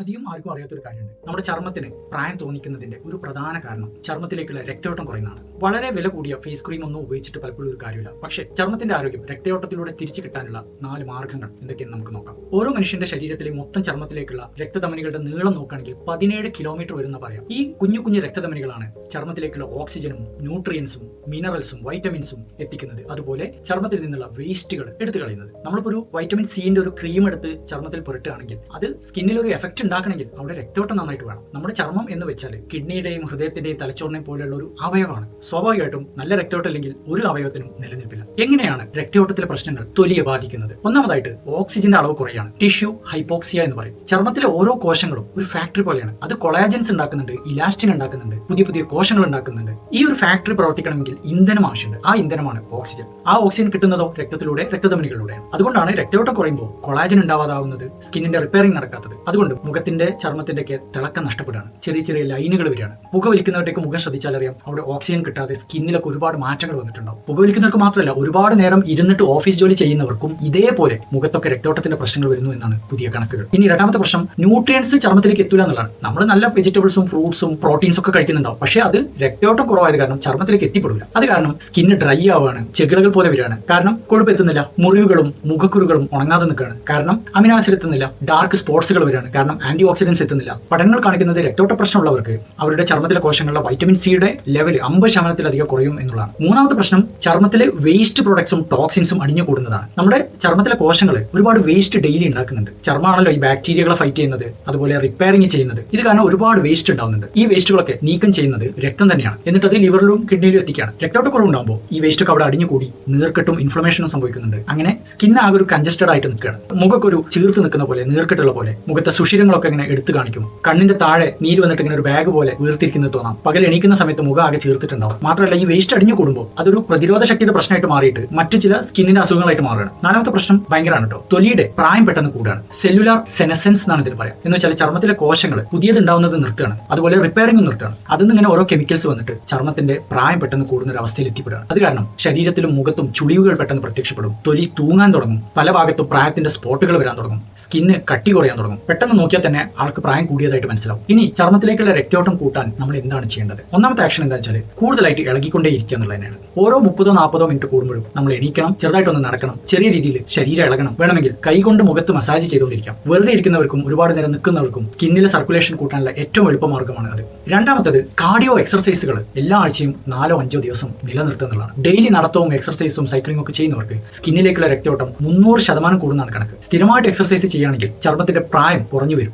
അധികം ആർക്കും അറിയാത്തൊരു കാര്യമുണ്ട്. നമ്മുടെ ചർമ്മത്തിന് പ്രായം തോന്നിക്കുന്നതിന്റെ ഒരു പ്രധാന കാരണം ചർമ്മത്തിലേക്കുള്ള രക്തയോട്ടം കുറയുന്നതാണ്. വളരെ വില കൂടിയ ഫേസ് ക്രീം ഒന്നും ഉപയോഗിച്ചിട്ട് പലപ്പോഴും ഒരു കാര്യമില്ല. പക്ഷേ ചർമ്മത്തിന്റെ ആരോഗ്യം രക്തയോട്ടത്തിലൂടെ തിരിച്ചു കിട്ടാനുള്ള നാല് മാർഗങ്ങൾ എന്തൊക്കെയെന്ന് നമുക്ക് നോക്കാം. ഓരോ മനുഷ്യന്റെ ശരീരത്തിലെ മൊത്തം ചർമ്മത്തിലേക്കുള്ള രക്തധമനികളുടെ നീളം നോക്കുകയാണെങ്കിൽ പതിനേഴ് കിലോമീറ്റർ വരുന്ന പറയാം. ഈ കുഞ്ഞു കുഞ്ഞു രക്തധമനികളാണ് ചർമ്മത്തിലേക്കുള്ള ഓക്സിജനും ന്യൂട്രിയൻസും മിനറൽസും വൈറ്റമിൻസും എത്തിക്കുന്നത്. അതുപോലെ ചർമ്മത്തിൽ നിന്നുള്ള വേസ്റ്റുകൾ എടുത്തു കളയുന്നത്. നമ്മളിപ്പോൾ ഒരു വൈറ്റമിൻ സിന്റെ ഒരു ക്രീം എടുത്ത് ചർമ്മത്തിൽ പുരട്ടുകയാണെങ്കിൽ അത് സ്കിന്നിൽ ഒരു എഫക്റ്റ് ഉണ്ടാക്കണമെങ്കിൽ അവിടെ രക്തയോട്ടം നന്നായിട്ട് വേണം. നമ്മുടെ ചർമ്മം എന്ന് വെച്ചാൽ കിഡ്നിയുടെയും ഹൃദയത്തിന്റെയും തലച്ചോറിനെയും പോലെയുള്ള ഒരു അവയവമാണ്. സ്വാഭാവികമായിട്ടും നല്ല രക്തയോട്ടം ഇല്ലെങ്കിൽ ഒരു അവയവത്തിനും നിലനിൽപ്പില്ല. എങ്ങനെയാണ് രക്തയോട്ടത്തിലെ പ്രശ്നങ്ങൾ തൊലിയെ ബാധിക്കുന്നത്? ഒന്നാമതായിട്ട് ഓക്സിജന്റെ അളവ് കുറയാണ്. ടിഷ്യൂ ഹൈപ്പോക്സിയ എന്ന് പറയും. ചർമ്മത്തിലെ ഓരോ കോശങ്ങളും ഒരു ഫാക്ടറി പോലെയാണ്. അത് കൊളാജൻസ് ഉണ്ടാക്കുന്നുണ്ട് ഇലാസ്റ്റിൻ ഉണ്ടാക്കുന്നുണ്ട് പുതിയ പുതിയ കോശങ്ങൾ ഉണ്ടാക്കുന്നുണ്ട്. ഈ ഒരു ഫാക്ടറി പ്രവർത്തിക്കണമെങ്കിൽ ഇന്ധനം ആവശ്യമുണ്ട്. ആ ഇന്ധനമാണ് ഓക്സിജൻ. ആ ഓക്സിജൻ കിട്ടുന്നതോ രക്തത്തിലൂടെ രക്തധമനികളിലൂടെയാണ്. അതുകൊണ്ടാണ് രക്തയോട്ടം കുറയുമ്പോൾ കൊളാജൻ ഉണ്ടാവാതാവുന്നത് സ്കിന്നിന്റെ റിപ്പയറിംഗ് നടക്കാത്തത്. അതുകൊണ്ട് മുഖത്തിന്റെ ചർമ്മത്തിന്റെ ഒക്കെ തിളക്കം നഷ്ടപ്പെടുകയാണ്. ചെറിയ ചെറിയ ലൈനുകൾ വരികയാണ്. പുക വലിക്കുന്നവരുടെയൊക്കെ മുഖം ശ്രദ്ധിച്ചാൽ അറിയാം അവിടെ ഓക്സിജൻ കിട്ടാതെ സ്കിന്നിലൊക്കെ ഒരുപാട് മാറ്റങ്ങൾ വന്നിട്ടുണ്ടാവും. പുക വലിക്കുന്നവർക്ക് മാത്രമല്ല ഒരുപാട് നേരം ഇരുന്നിട്ട് ഓഫീസ് ജോലി ചെയ്യുന്നവർക്കും ഇതേപോലെ മുഖത്തൊക്കെ രക്തോട്ടത്തിന്റെ പ്രശ്നങ്ങൾ വരുന്നു എന്നാണ് പുതിയ കണക്കുകൾ. ഇനി രണ്ടാമത്തെ പ്രശ്നം ന്യൂട്രിയൻസ് ചർമ്മത്തിലേക്ക് എത്തില്ല എന്നുള്ളതാണ്. നമ്മൾ നല്ല വെജിറ്റബിൾസും ഫ്രൂട്ട്സും പ്രോട്ടീൻസ് ഒക്കെ കഴിക്കുന്നുണ്ടാവും. പക്ഷേ അത് രക്തയോട്ടം കുറവായത് കാരണം ചർമ്മത്തിലേക്ക് എത്തിപ്പെടില്ല അത് കാരണം സ്കിന്ന് ഡ്രൈ ആവുകയാണ് ചെകിളകൾ പോലെ വരികയാണ്. കാരണം കൊഴുപ്പ് എത്തുന്നില്ല. മുറിവുകളും മുഖക്കുരുകളും ഉണങ്ങാതെ നിൽക്കുകയാണ്. കാരണം അമിനാസിലെത്തുന്നില്ല ഡാർക്ക് സ്പോട്സുകൾ വരികയാണ്. കാരണം ആന്റി ഓക്സിഡൻസ് എത്തുന്നില്ല. പഠനങ്ങൾ കാണിക്കുന്നത് രക്തോട്ട പ്രശ്നമുള്ളവർക്ക് അവരുടെ ചർമ്മത്തിലെ കോശങ്ങളിലെ വൈറ്റമിൻ സിയുടെ ലെവൽ അമ്പത് ശതമാനത്തിലധികം കുറയും എന്നുള്ളതാണ്. മൂന്നാമത്തെ പ്രശ്നം ചർമ്മത്തിലെ വേസ്റ്റ് പ്രൊഡക്ട്സും ടോക്സിൻസും അടിഞ്ഞു കൂടുന്നതാണ് നമ്മുടെ ചർമ്മത്തിലെ കോശങ്ങൾ ഒരുപാട് വേസ്റ്റ് ഡെയിലി ഉണ്ടാക്കുന്നുണ്ട്. ചർമ്മമാണല്ലോ ഈ ബാക്ടീരിയകളെ ഫൈറ്റ് ചെയ്യുന്നത് അതുപോലെ റിപ്പയറിംഗ് ചെയ്യുന്നത്. ഇത് കാരണം ഒരുപാട് വേസ്റ്റ് ഉണ്ടാവുന്നുണ്ട്. ഈ വേസ്റ്റുകളൊക്കെ നീക്കം ചെയ്യുന്നത് രക്തം തന്നെയാണ്. എന്നിട്ട് അത് ലിവറിലും കിഡ്നിയിലും എത്തിക്കുകയാണ് രക്തോട്ടക്കുറവുണ്ടാകുമ്പോൾ ഈ വേസ്റ്റൊക്കെ അവിടെ അടിഞ്ഞു കൂടി നീർക്കെട്ടും ഇൻഫ്ലമേഷനും സംഭവിക്കുന്നുണ്ട്. അങ്ങനെ സ്കിൻ ആകെ ഒരു കഞ്ചസ്റ്റഡ് ആയിട്ട് നിൽക്കുകയാണ്. മുഖക്കൊരു ചീർത്ത് നിൽക്കുന്ന പോലെ നീർക്കെട്ടുള്ള പോലെ മുഖത്തെ സുഷിരങ്ങളൊക്കെ ഇങ്ങനെ എടുത്തു കാണിക്കും. കണ്ണിന്റെ താഴെ നീര് വന്നിട്ട് ഇങ്ങനെ ഒരു ബാഗ് പോലെ വീർത്തിരിക്കുന്നത് തോന്നാം. പകൽ എണീക്കുന്ന സമയത്ത് മുഖം ആകെ ചീർത്തിട്ടുണ്ടാവും. മാത്രമല്ല ഈ വേസ്റ്റ് അടിഞ്ഞു കൂടുമ്പോൾ അതൊരു പ്രതിരോധ ശക്തിയുടെ പ്രശ്നമായിട്ട് മാറിയിട്ട് മറ്റു ചില സ്കിന്നിന്റെ അസുഖങ്ങളായിട്ട് മാറുകയാണ്. നാലാമത്തെ പ്രശ്നം ഭയങ്കരമാണ് കേട്ടോ. തൊലിയുടെ പ്രായം പെട്ടെന്ന് കൂടുകയാണ്. സെല്ലുലാർ സെനസെൻസ് എന്നാണ് ഇതിന് പറയാം. എന്ന് വെച്ചാൽ ചർമ്മത്തിലെ കോശങ്ങൾ പുതിയത് ഉണ്ടാവുന്നത് നിർത്തുകയാണ്. അതുപോലെ റിപ്പയറിംഗ് നിർത്തുകയാണ്. അതിൽ നിന്ന് ഇങ്ങനെ ഓരോ കെമിക്കൽസ് വന്നിട്ട് ചർമ്മത്തിന്റെ പ്രായം പെട്ടെന്ന് കൂടുന്ന ഒരു അവസ്ഥയിൽ എത്തിപ്പെടുകയാണ്. അത് കാരണം ശരീരത്തിലും മുഖത്തും ചുളിവുകൾ പെട്ടെന്ന് പ്രത്യക്ഷപ്പെടും. തൊലി തൂങ്ങാൻ തുടങ്ങും. പല ഭാഗത്തും പ്രായത്തിന്റെ സ്പോട്ടുകൾ വരാൻ തുടങ്ങും. സ്കിന്ന് കട്ടി കുറയാൻ തുടങ്ങും. പെട്ടെന്ന് നോക്കിയാൽ തന്നെ ആർക്ക് പ്രായം കൂടിയതായിട്ട് മനസ്സിലാവും. ഇനി ചർമ്മത്തിലേക്കുള്ള രക്തയോട്ടം കൂട്ടാൻ നമ്മൾ എന്താണ് ചെയ്യേണ്ടത്? ഒന്നാമത്തെ ആക്ഷൻ എന്താ വെച്ചാൽ കൂടുതലായിട്ട് ഇളകിക്കൊണ്ടേ ഇരിക്കുക എന്നുള്ളത് തന്നെയാണ്. ഓരോ മുപ്പതോ നാൽപ്പതോ മിനിറ്റ് കൂടുമ്പോഴും നമ്മൾ എണീക്കണം ചെറുതായിട്ടൊന്ന് നടക്കണം ചെറിയ രീതിയിൽ ശരീരം ഇളകണം. വേണമെങ്കിൽ കൈകൊണ്ട് മുഖത്ത് മസാജ് ചെയ്തുകൊണ്ടിരിക്കാം. വെറുതെ ഇരിക്കുന്നവർക്കും ഒരുപാട് നേരം നിൽക്കുന്നവർക്കും സ്കിന്നിലെ സർക്കുലേഷൻ കൂട്ടാനുള്ള ഏറ്റവും എളുപ്പമാർഗമാണ് അത്. രണ്ടാമത്തത് കാർഡിയോ എക്സർസൈസുകൾ എല്ലാ ആഴ്ചയും നാലോ അഞ്ചോ ദിവസം നിലനിർത്തുക എന്നുള്ളതാണ്. ഡെയിലി നടത്തവും എക്സർസൈസും സൈക്ലിംഗും ഒക്കെ ചെയ്യുന്നവർക്ക് സ്കിന്നിലേക്കുള്ള രക്തയോട്ടം മുന്നൂറ് ശതമാനം കൂടുന്നതാണ് കണക്ക്. സ്ഥിരമായിട്ട് എക്സർസൈസ് ചെയ്യുകയാണെങ്കിൽ ചർമ്മത്തിന്റെ പ്രായം കുറഞ്ഞു വരും.